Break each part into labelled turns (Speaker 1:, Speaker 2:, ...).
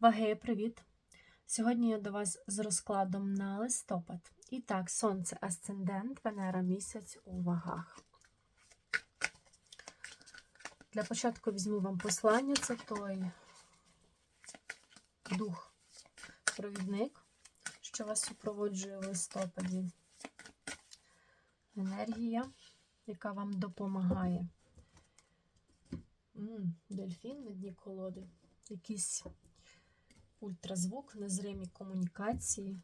Speaker 1: Ваги, привіт! Сьогодні я до вас з розкладом на листопад. І так, Сонце Асцендент, Венера місяць у вагах. Для початку візьму вам послання. Це той дух, провідник, що вас супроводжує в листопаді. Енергія, яка вам допомагає. М, Дельфін на дні колоди. Якийсь ультразвук, незримі комунікації.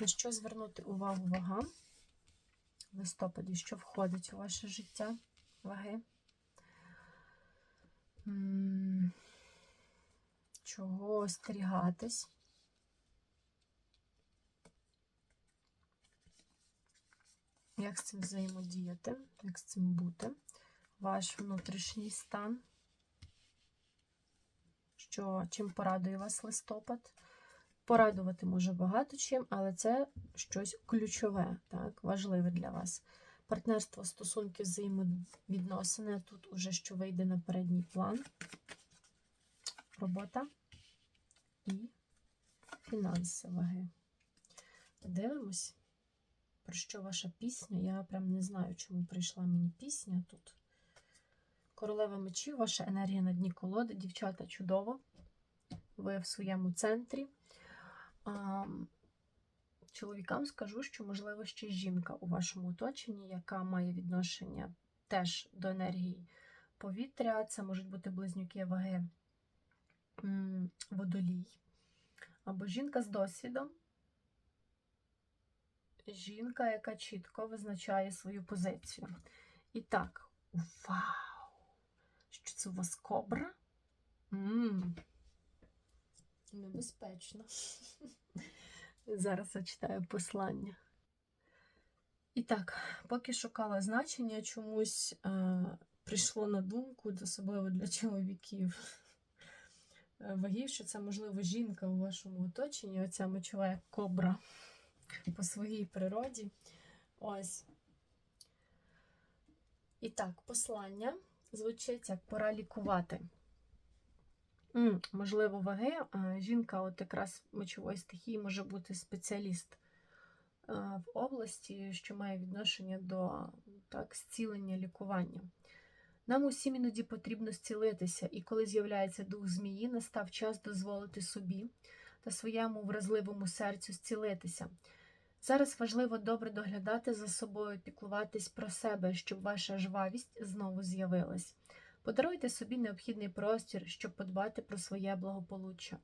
Speaker 1: На що звернути увагу вагам в листопаді, що входить у ваше життя ваги? Чого остерігатись? Як з цим взаємодіяти, як з цим бути? Ваш внутрішній стан що чим порадує вас листопад. Порадувати може багато чим, але це щось ключове, так, важливе для вас. Партнерство, стосунки, взаємовідносини. Тут уже що вийде на передній план. Робота і фінанси ваги. Дивимось, про що ваша пісня. Я прям не знаю, чому прийшла мені пісня тут. Королева мечів, ваша енергія на дні колоди. Дівчата, чудово. Ви в своєму центрі. Чоловікам скажу, що, можливо, ще жінка у вашому оточенні, яка має відношення теж до енергії повітря. Це можуть бути близнюки ваги водолій. Або жінка з досвідом. Жінка, яка чітко визначає свою позицію. І так, вау! Що це у вас кобра? Ммм. Небезпечно. Зараз зачитаю послання. І так, поки шукала значення, чомусь е, прийшло на думку, особливо для чоловіків е, вагів, що це, можливо, жінка у вашому оточенні, оця мечова як кобра по своїй природі. Ось. І так, послання звучить як пора лікувати. Можливо, ваги. Жінка, от якраз мочової стихії, може бути спеціаліст в області, що має відношення до так, зцілення, лікування. Нам усім іноді потрібно зцілитися, і коли з'являється дух змії, настав час дозволити собі та своєму вразливому серцю зцілитися. Зараз важливо добре доглядати за собою, піклуватись про себе, щоб ваша жвавість знову з'явилась. Подаруйте собі необхідний простір, щоб подбати про своє благополуччя.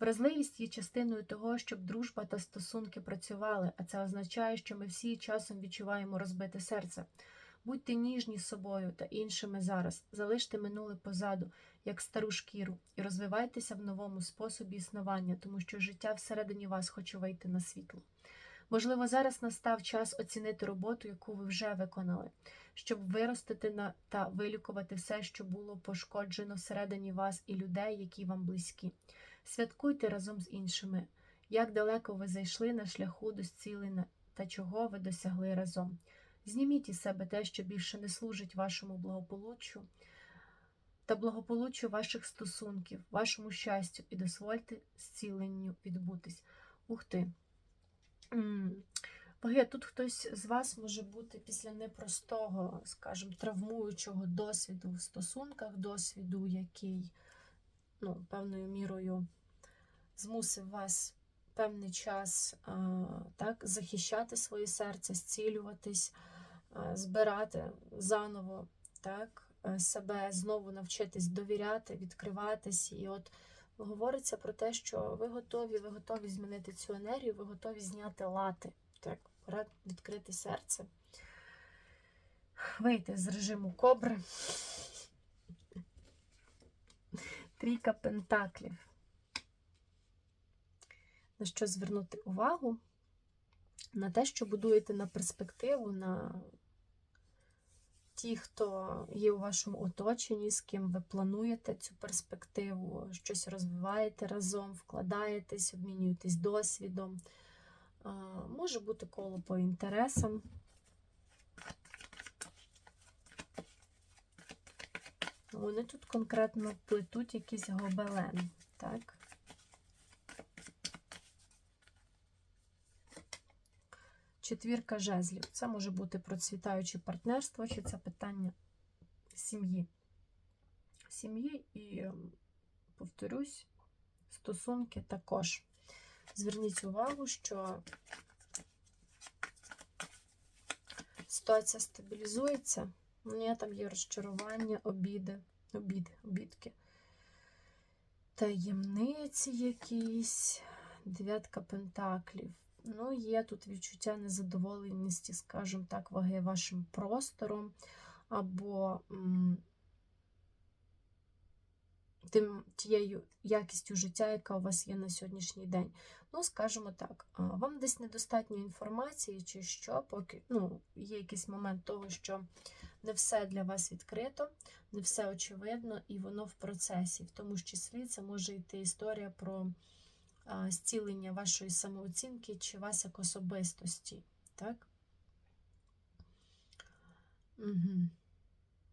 Speaker 1: Вразливість є частиною того, щоб дружба та стосунки працювали, а це означає, що ми всі часом відчуваємо розбите серце. Будьте ніжні з собою та іншими зараз, залиште минуле позаду, як стару шкіру, і розвивайтеся в новому способі існування, тому що життя всередині вас хоче вийти на світло. Можливо, зараз настав час оцінити роботу, яку ви вже виконали, щоб виростити на та вилікувати все, що було пошкоджено всередині вас і людей, які вам близькі. Святкуйте разом з іншими, як далеко ви зайшли на шляху до зцілення та чого ви досягли разом. Зніміть із себе те, що більше не служить вашому благополуччю та благополуччю ваших стосунків, вашому щастю, і дозвольте зціленню відбутись. Ух ти! Ваги, тут хтось з вас може бути після непростого, скажімо, травмуючого досвіду в стосунках, досвіду, який ну, певною мірою змусив вас певний час так, захищати своє серце, зцілюватись, збирати заново так, себе, знову навчитись довіряти, відкриватись. І от говориться про те, що ви готові, ви готові змінити цю енергію, ви готові зняти лати. Так, пора відкрити серце. Вийти з режиму кобри. Трійка пентаклів. На що звернути увагу? На те, що будуєте на перспективу, на ті, хто є у вашому оточенні, з ким ви плануєте цю перспективу, щось розвиваєте разом, вкладаєтесь, обмінюєтесь досвідом. Може бути коло по інтересам. Вони тут конкретно плетуть якийсь гобелен, так? Четвірка жезлів. Це може бути процвітаюче партнерство, чи це питання сім'ї. Сім'ї і, ем, повторюсь, стосунки також. Зверніть увагу, що ситуація стабілізується. Ні, там є розчарування, обіди, обіди, обідки. Таємниці якісь, дев'ятка пентаклів. Ну, є тут відчуття незадоволеності, скажімо так, ваги вашим простором, або тим, тією якістю життя, яка у вас є на сьогоднішній день. Ну, скажімо так, вам десь недостатньо інформації, чи що, поки ну, є якийсь момент того, що не все для вас відкрито, не все очевидно, і воно в процесі. В тому ж числі це може йти історія про зцілення вашої самооцінки чи вас як особистості. Так? Угу.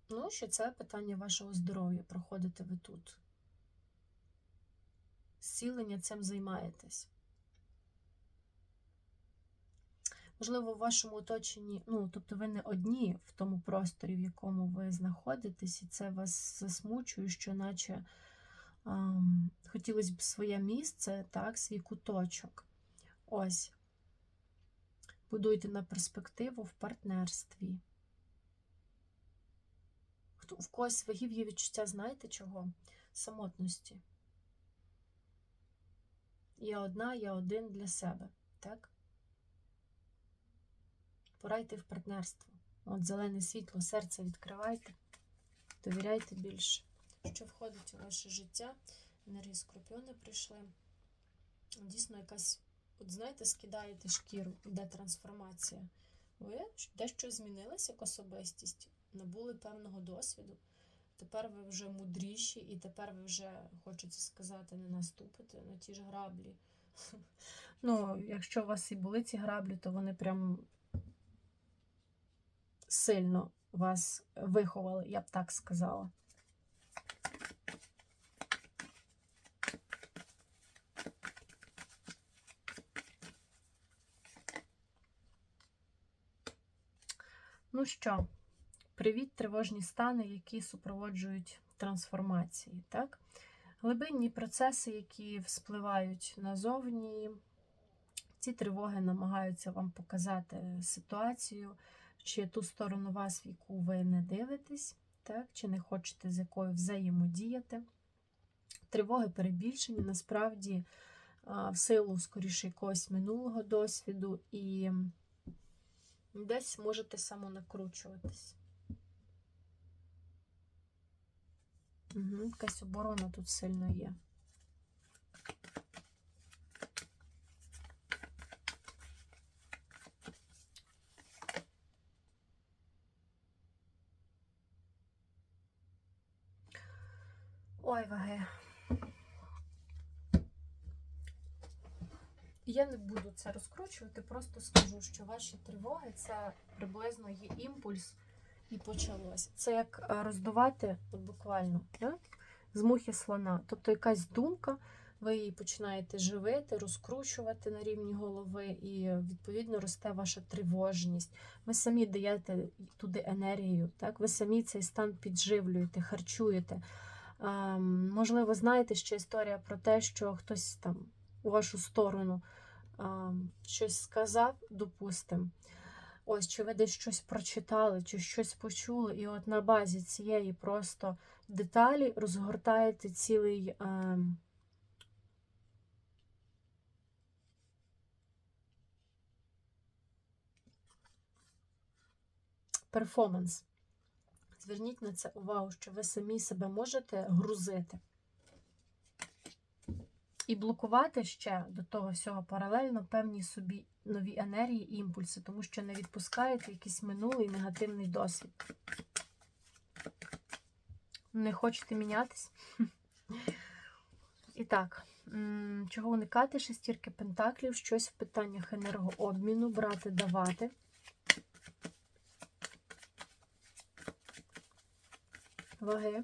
Speaker 1: Ну, що це питання вашого здоров'я. Проходите ви тут. Зцілення цим займаєтесь. Можливо, в вашому оточенні, ну, тобто ви не одні в тому просторі, в якому ви знаходитесь, і це вас засмучує, що наче хотілося б своє місце, так, свій куточок. Ось. Будуйте на перспективу в партнерстві. В когось вагів є відчуття, знаєте чого? Самотності. Я одна, я один для себе, так? Пора йти в партнерство. От зелене світло, серце відкривайте, довіряйте більше. Що входить у ваше життя? Енергії скорпіони прийшли. Дійсно, якась, от знаєте, скидаєте шкіру, йде трансформація. Ви дещо змінилися як особистість, набули певного досвіду. Тепер ви вже мудріші, і тепер ви вже, хочеться сказати, не наступите на ті ж граблі. Ну, якщо у вас і були ці граблі, то вони прям сильно вас виховали, я б так сказала. Ну що, привіт, тривожні стани, які супроводжують трансформації. Так? Глибинні процеси, які вспливають назовні, ці тривоги намагаються вам показати ситуацію, чи ту сторону вас, в яку ви не дивитесь, так? чи не хочете з якою взаємодіяти. Тривоги перебільшені, насправді, в силу, скоріше, якогось минулого досвіду, і десь можете самонакручуватись. Угу, якась оборона тут сильно є. Ой, ваги. Я не буду це розкручувати, просто скажу, що ваші тривоги це приблизно є імпульс і почалось. Це як е, роздувати, от буквально, да? з мухи слона. Тобто якась думка, ви її починаєте живити, розкручувати на рівні голови, і відповідно росте ваша тривожність. Ви самі даєте туди енергію, так? ви самі цей стан підживлюєте, харчуєте. Ем, можливо, знаєте ще історія про те, що хтось там у вашу сторону щось сказав, допустимо. Ось, чи ви десь щось прочитали, чи щось почули, і от на базі цієї просто деталі розгортаєте цілий перформанс. Зверніть на це увагу, що ви самі себе можете грузити. І блокувати ще до того всього паралельно певні собі нові енергії і імпульси, тому що не відпускаєте якийсь минулий негативний досвід. Не хочете мінятись? І так, чого уникати? Шестірки пентаклів, щось в питаннях енергообміну, брати, давати. Ваги.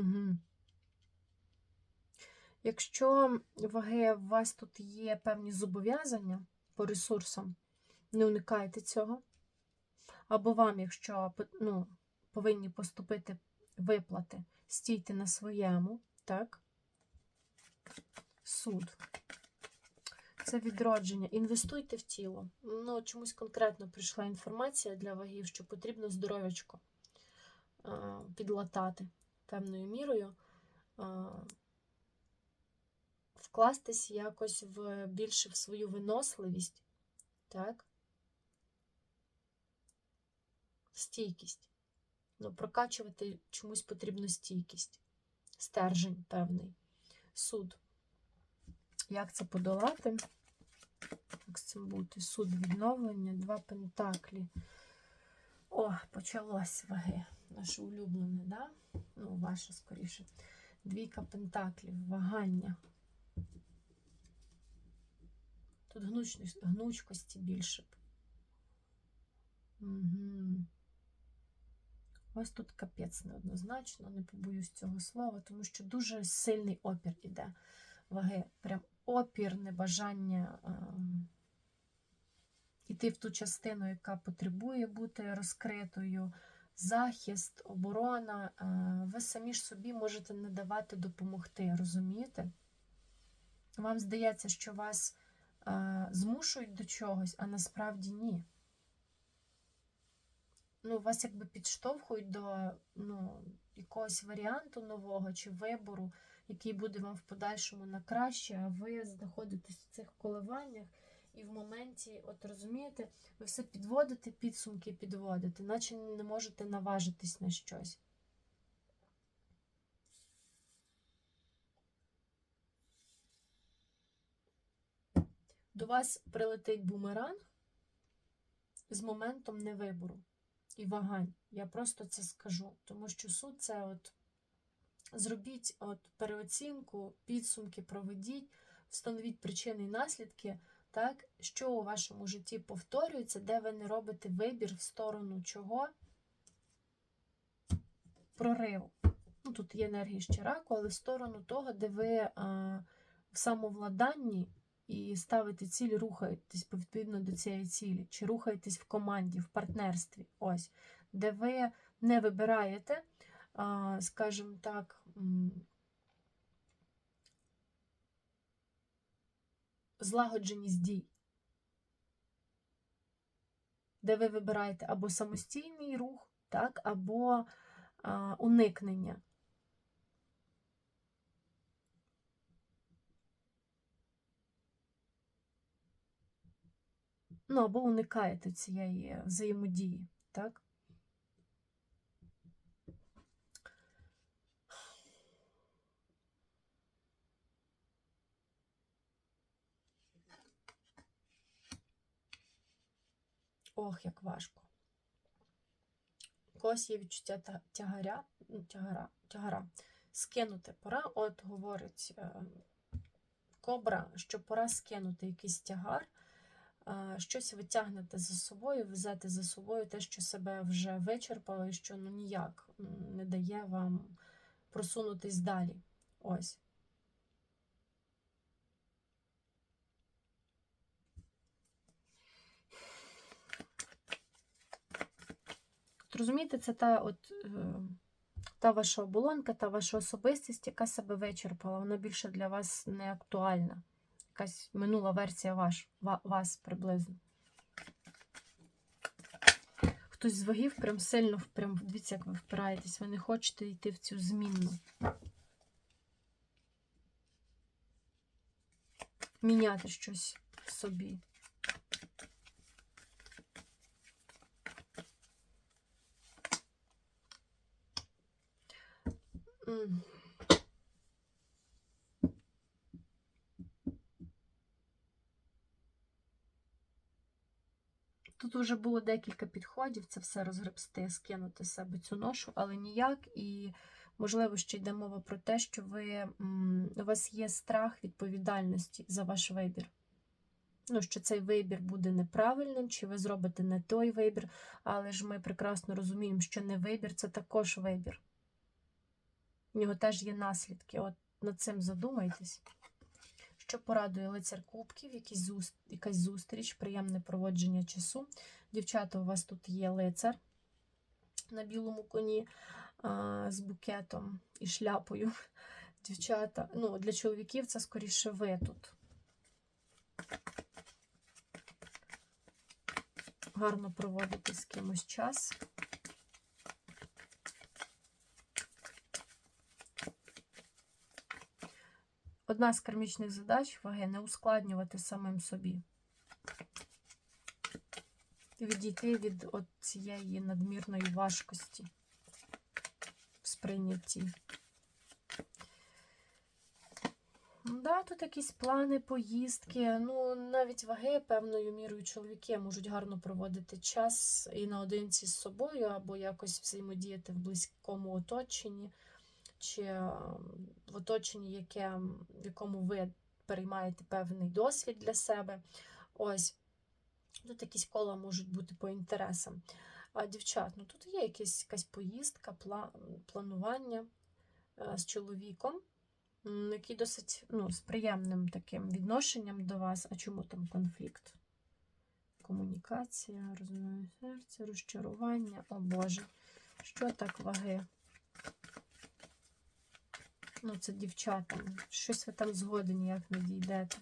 Speaker 1: Угу. Якщо ваги, у вас тут є певні зобов'язання по ресурсам, не уникайте цього. Або вам, якщо ну, повинні поступити виплати, стійте на своєму, так? Суд. Це відродження. Інвестуйте в тіло. Ну, чомусь конкретно прийшла інформація для вагів, що потрібно здоров'ячко підлатати певною мірою, вкластись якось в більше в свою виносливість, так? Стійкість. Ну, прокачувати чомусь потрібно стійкість, стержень певний, суд. Як це подолати? Як з цим бути? Суд відновлення, два пентаклі. О, почалось ваги. Наше улюблене, да? Ну, ваше скоріше. Двійка пентаклів, вагання. Тут гнучкості, більше. Угу. Ось тут капець неоднозначно, не побоюсь цього слова, тому що дуже сильний опір іде ваги. Прям опір, небажання йти в ту частину, яка потребує бути розкритою, захист, оборона. Е, ви самі ж собі можете не давати допомогти, розумієте? Вам здається, що вас е, змушують до чогось, а насправді ні. Ну, Вас якби підштовхують до ну, якогось варіанту нового чи вибору який буде вам в подальшому на краще, а ви знаходитесь в цих коливаннях. І в моменті, от розумієте, ви все підводите, підсумки підводите, наче не можете наважитись на щось. До вас прилетить бумеранг з моментом невибору і вагань. Я просто це скажу, тому що суд це от Зробіть от переоцінку, підсумки, проведіть, встановіть причини і наслідки, так, що у вашому житті повторюється, де ви не робите вибір в сторону чого? Прориву. Ну, Тут є енергія ще раку, але в сторону того, де ви а, в самовладанні і ставите ціль, рухаєтесь відповідно до цієї цілі, чи рухаєтесь в команді, в партнерстві, ось, де ви не вибираєте скажімо так, злагодженість дій, де ви вибираєте або самостійний рух, так, або а, уникнення. Ну, або уникаєте цієї взаємодії, так? Ох, як важко. У когось є відчуття тягаря, ну, тягара, тягара. Скинути пора, от говорить е, кобра, що пора скинути якийсь тягар, е, щось витягнете за собою, везете за собою те, що себе вже вичерпало, і що ну ніяк не дає вам просунутись далі. Ось. Розумієте, це та от, е, та ваша оболонка, та ваша особистість, яка себе вичерпала, вона більше для вас не актуальна. Якась минула версія ваш, вас приблизно. Хтось з вагів прям сильно прям, дивіться, як ви впираєтесь, ви не хочете йти в цю змінну. Міняти щось в собі. Тут вже було декілька підходів, це все розгребсти, скинути з себе цю ношу, але ніяк. І, можливо, ще йде мова про те, що ви, у вас є страх відповідальності за ваш вибір. Ну, що цей вибір буде неправильним, чи ви зробите не той вибір, але ж ми прекрасно розуміємо, що не вибір це також вибір. В нього теж є наслідки. От над цим задумайтесь. Що порадує лицар кубків, якісь якась зустріч, приємне проводження часу. Дівчата, у вас тут є лицар на білому коні а, з букетом і шляпою. Дівчата, ну, для чоловіків це скоріше ви тут. Гарно проводити з кимось час. Одна з кармічних задач ваги не ускладнювати самим собі. Відійти від цієї надмірної важкості в сприйнятті. Да, тут якісь плани, поїздки. Ну, навіть ваги певною мірою чоловіки можуть гарно проводити час і наодинці з собою, або якось взаємодіяти в близькому оточенні, чи е, в оточенні, яке, в якому ви переймаєте певний досвід для себе. Ось. Тут якісь кола можуть бути по інтересам. А дівчат, ну тут є якась, якась поїздка, планування е, з чоловіком, який досить ну, з приємним таким відношенням до вас. А чому там конфлікт? Комунікація, розумію серце, розчарування. О Боже, що так ваги? Ну, це дівчатам. Щось ви там згоди ніяк не дійдете.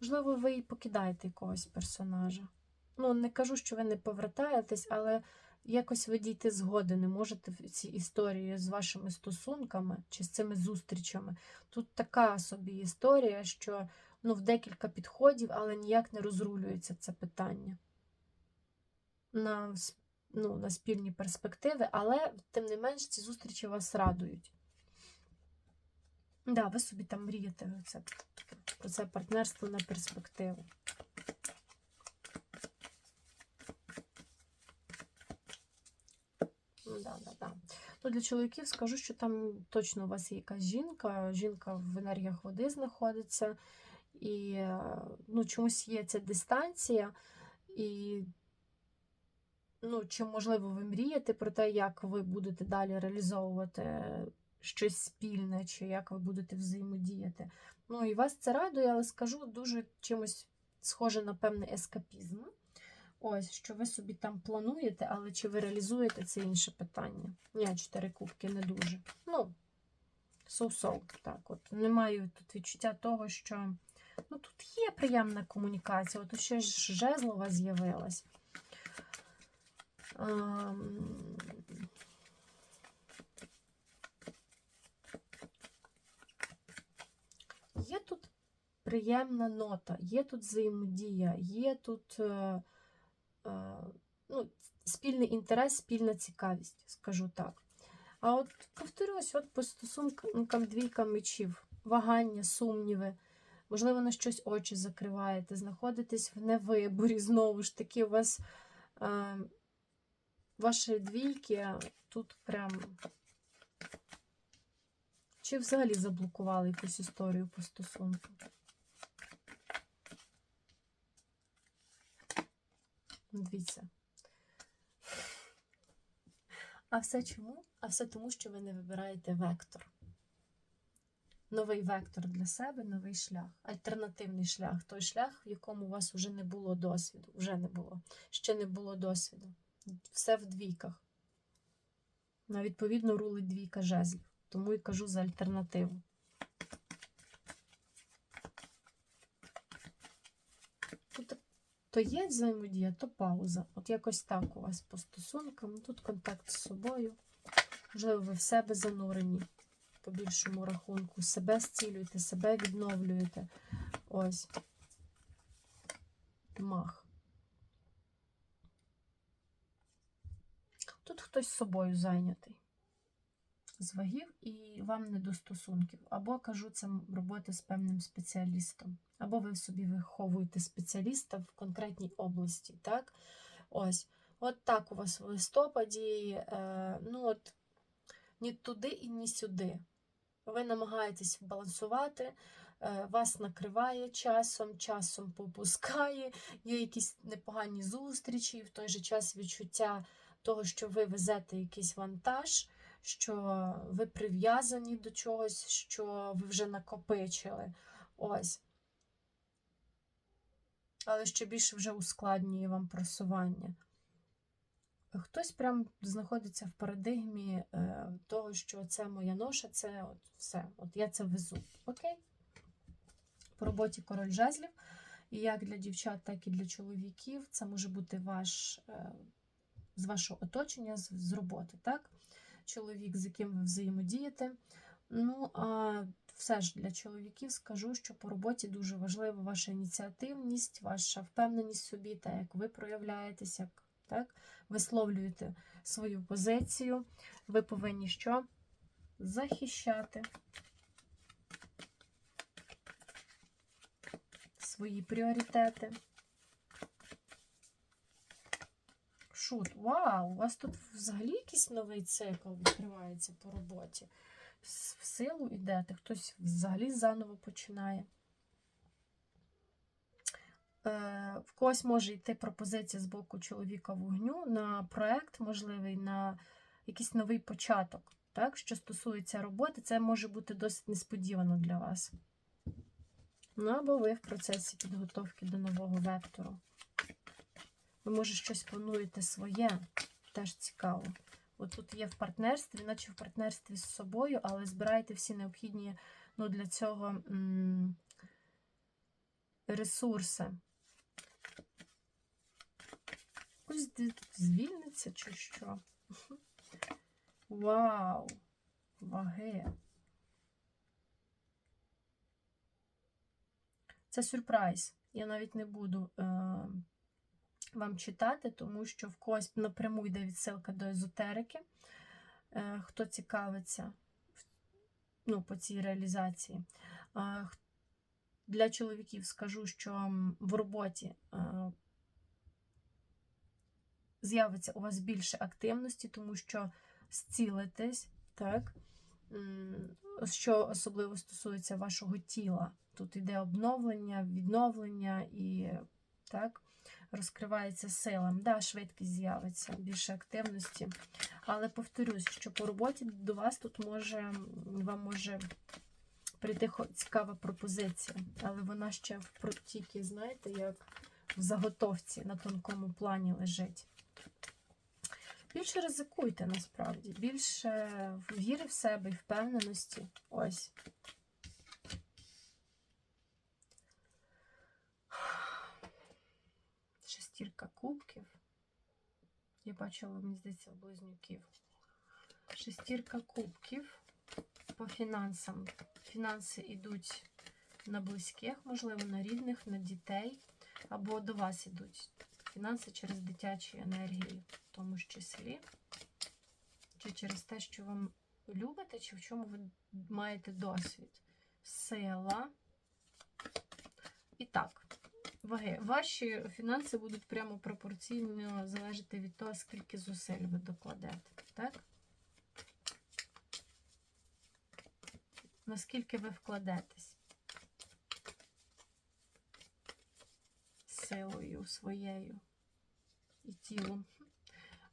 Speaker 1: Можливо, ви і покидаєте якогось персонажа. Ну, не кажу, що ви не повертаєтесь, але якось ви дійти згоди не можете в цій історії з вашими стосунками чи з цими зустрічами. Тут така собі історія, що ну, в декілька підходів, але ніяк не розрулюється це питання. На, ну, на спільні перспективи, але тим не менш ці зустрічі вас радують. Да, ви собі там мрієте це, про це партнерство на перспективу. Ну, Да, да, да. Ну, для чоловіків скажу, що там точно у вас є якась жінка, жінка в енергіях води знаходиться, і е, ну, чомусь є ця дистанція, і ну, чи можливо ви мрієте про те, як ви будете далі реалізовувати щось спільне, чи як ви будете взаємодіяти. Ну і вас це радує, але скажу дуже чимось схоже на певний ескапізм. Ось, що ви собі там плануєте, але чи ви реалізуєте це інше питання? Ні, чотири кубки не дуже. Ну, соу-соу, так от. Не маю тут відчуття того, що ну, тут є приємна комунікація, от ще ж жезлова з'явилась. Ем, Є тут приємна нота, є тут взаємодія, є тут е, е, ну, спільний інтерес, спільна цікавість, скажу так. А от повторюсь, от по стосункам двійка мечів, вагання, сумніви, можливо, на щось очі закриваєте, знаходитесь в невиборі, знову ж таки, у вас е, ваші двійки тут прям. Чи взагалі заблокували якусь історію по стосунку? Дивіться. А все чому? А все тому, що ви не вибираєте вектор. Новий вектор для себе, новий шлях, альтернативний шлях. Той шлях, в якому у вас вже не було досвіду. Вже не було. Ще не було досвіду. Все в двійках. На відповідно рулить двійка жезлів. Тому і кажу за альтернативу. Тут то є взаємодія, то пауза. От якось так у вас по стосункам. Тут контакт з собою. Можливо, ви в себе занурені по більшому рахунку. Себе зцілюєте, себе відновлюєте. Ось. Мах. Тут хтось собою зайнятий з вагів і вам не до стосунків. Або кажу, це робота з певним спеціалістом. Або ви собі виховуєте спеціаліста в конкретній області. так? Ось. От так у вас в листопаді, е, ну от ні туди і ні сюди. Ви намагаєтесь балансувати, е, вас накриває часом, часом попускає, є якісь непогані зустрічі, і в той же час відчуття того, що ви везете якийсь вантаж, що ви прив'язані до чогось, що ви вже накопичили. Ось. Але ще більше вже ускладнює вам просування. Хтось прям знаходиться в парадигмі е, того, що це моя ноша, це от все. От я це везу. Окей? По роботі король жезлів. І як для дівчат, так і для чоловіків. Це може бути ваш, е, з вашого оточення, з, з роботи, так? Чоловік, з яким ви взаємодієте. Ну, а все ж для чоловіків скажу, що по роботі дуже важлива ваша ініціативність, ваша впевненість в собі, та як ви проявляєтесь, як так, висловлюєте свою позицію. Ви повинні що? Захищати свої пріоритети. Шут, вау! У вас тут взагалі якийсь новий цикл відкривається по роботі. В силу йдете, хтось взагалі заново починає. Е, В когось може йти пропозиція з боку чоловіка вогню на проект, можливий, на якийсь новий початок. Так? Що стосується роботи, це може бути досить несподівано для вас. Ну, або ви в процесі підготовки до нового вектору. Ви, може, щось плануєте своє, теж цікаво. От тут є в партнерстві, наче в партнерстві з собою, але збираєте всі необхідні ну, для цього м, ресурси. Ось звільниться чи що? Вау! Ваги. Це сюрприз. Я навіть не буду е, вам читати, тому що в когось напряму йде відсилка до езотерики. Е, хто цікавиться ну, по цій реалізації. Для чоловіків скажу, що в роботі е, з'явиться у вас більше активності, тому що зцілитесь, так? Що особливо стосується вашого тіла. Тут йде обновлення, відновлення і так, розкривається сила. Да, швидкість з'явиться, більше активності. Але повторюсь, що по роботі до вас тут може, вам може прийти цікава пропозиція, але вона ще в протікі, знаєте, як в заготовці на тонкому плані лежить. Більше ризикуйте насправді, більше віри в себе і впевненості. Ось. Шестірка кубків. Я бачила, мені здається, близнюків. Шестірка кубків по фінансам. Фінанси йдуть на близьких, можливо, на рідних, на дітей, або до вас йдуть. Фінанси через дитячі енергії, в тому ж числі. Чи через те, що вам любите, чи в чому ви маєте досвід. Сила. І так, ваги. Ваші фінанси будуть прямо пропорційно залежати від того, скільки зусиль ви докладете. Так? Наскільки ви вкладетесь силою своєю і тілом.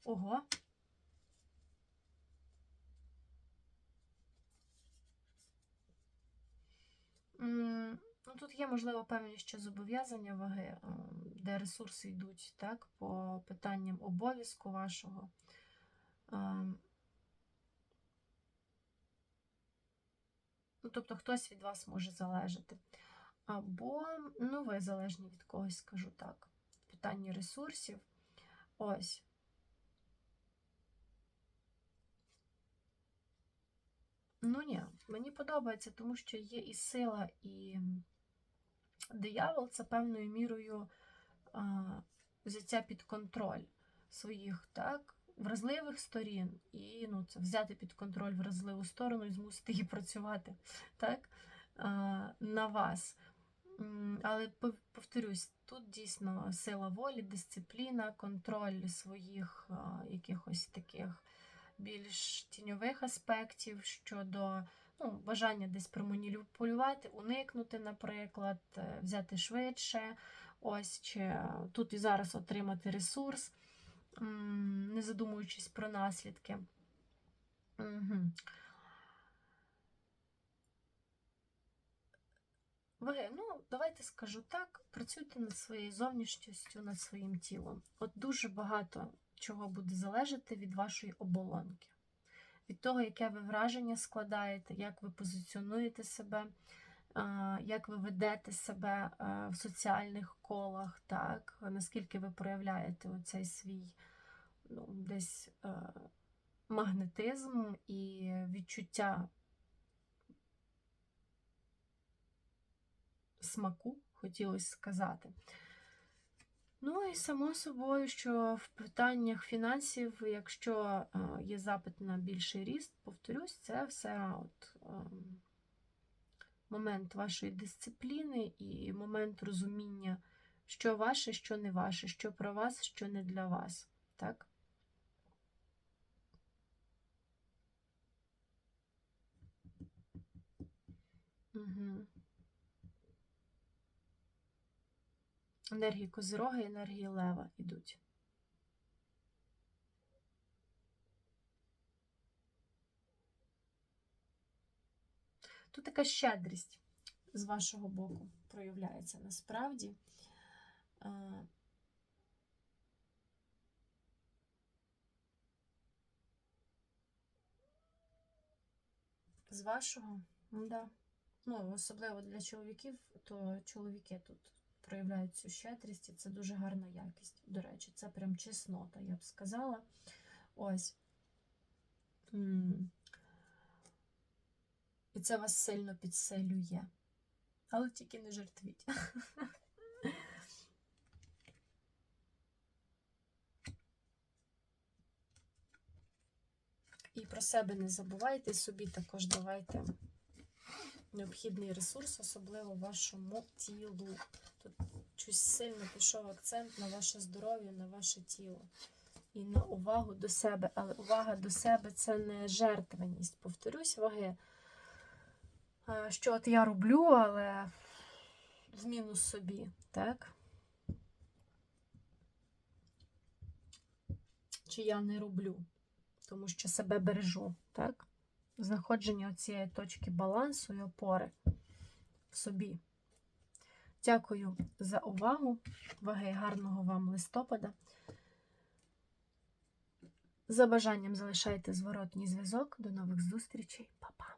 Speaker 1: Ого. М, Ну, тут є, можливо, певні ще зобов'язання ваги, ем, де ресурси йдуть так, по питанням обов'язку вашого. Ем, Ну, тобто хтось від вас може залежати. Або, ну, ви залежні від когось, скажу так. Питанні ресурсів. Ось. Ну ні, мені подобається, тому що є і сила, і диявол це певною мірою а, взяття під контроль своїх так, вразливих сторін, і ну, це взяти під контроль вразливу сторону і змусити її працювати так, на вас. Але повторюсь, тут дійсно сила волі, дисципліна, контроль своїх якихось таких більш тіньових аспектів щодо ну, бажання десь проманіпулювати, уникнути, наприклад, е, взяти швидше, ось чи е, тут і зараз отримати ресурс. не задумуючись про наслідки. Угу. Ви, ну, давайте скажу так, працюйте над своєю зовнішністю, над своїм тілом. От дуже багато чого буде залежати від вашої оболонки, від того, яке ви враження складаєте, як ви позиціонуєте себе, як ви ведете себе в соціальних колах, так, наскільки ви проявляєте оцей свій ну, десь е, магнетизм і відчуття смаку, хотілося сказати. Ну і само собою, що в питаннях фінансів, якщо е, є запит на більший ріст, повторюсь, це все от, ем, момент вашої дисципліни і момент розуміння, що ваше, що не ваше, що про вас, що не для вас. Так? Угу. Енергії Козирога і енергії Лева йдуть. Тут така щедрість з вашого боку проявляється насправді. Е, З вашого, да. Ну, особливо для чоловіків, то чоловіки тут проявляють цю щедрість, і це дуже гарна якість. До речі, це прям чеснота, я б сказала. Ось. І це вас сильно підсилює. Але тільки не жартвіть. І про себе не забувайте, собі також давайте необхідний ресурс, особливо вашому тілу. Тут щось сильно пішов акцент на ваше здоров'я, на ваше тіло і на увагу до себе. Але увага до себе це не жертвеність. Повторюсь, ваги, що от я роблю, але в мінус собі, так? Чи я не роблю, тому що себе бережу, так? Знаходження цієї точки балансу і опори в собі. Дякую за увагу. Ваги гарного вам листопада. За бажанням залишайте зворотній зв'язок. До нових зустрічей, Па-па!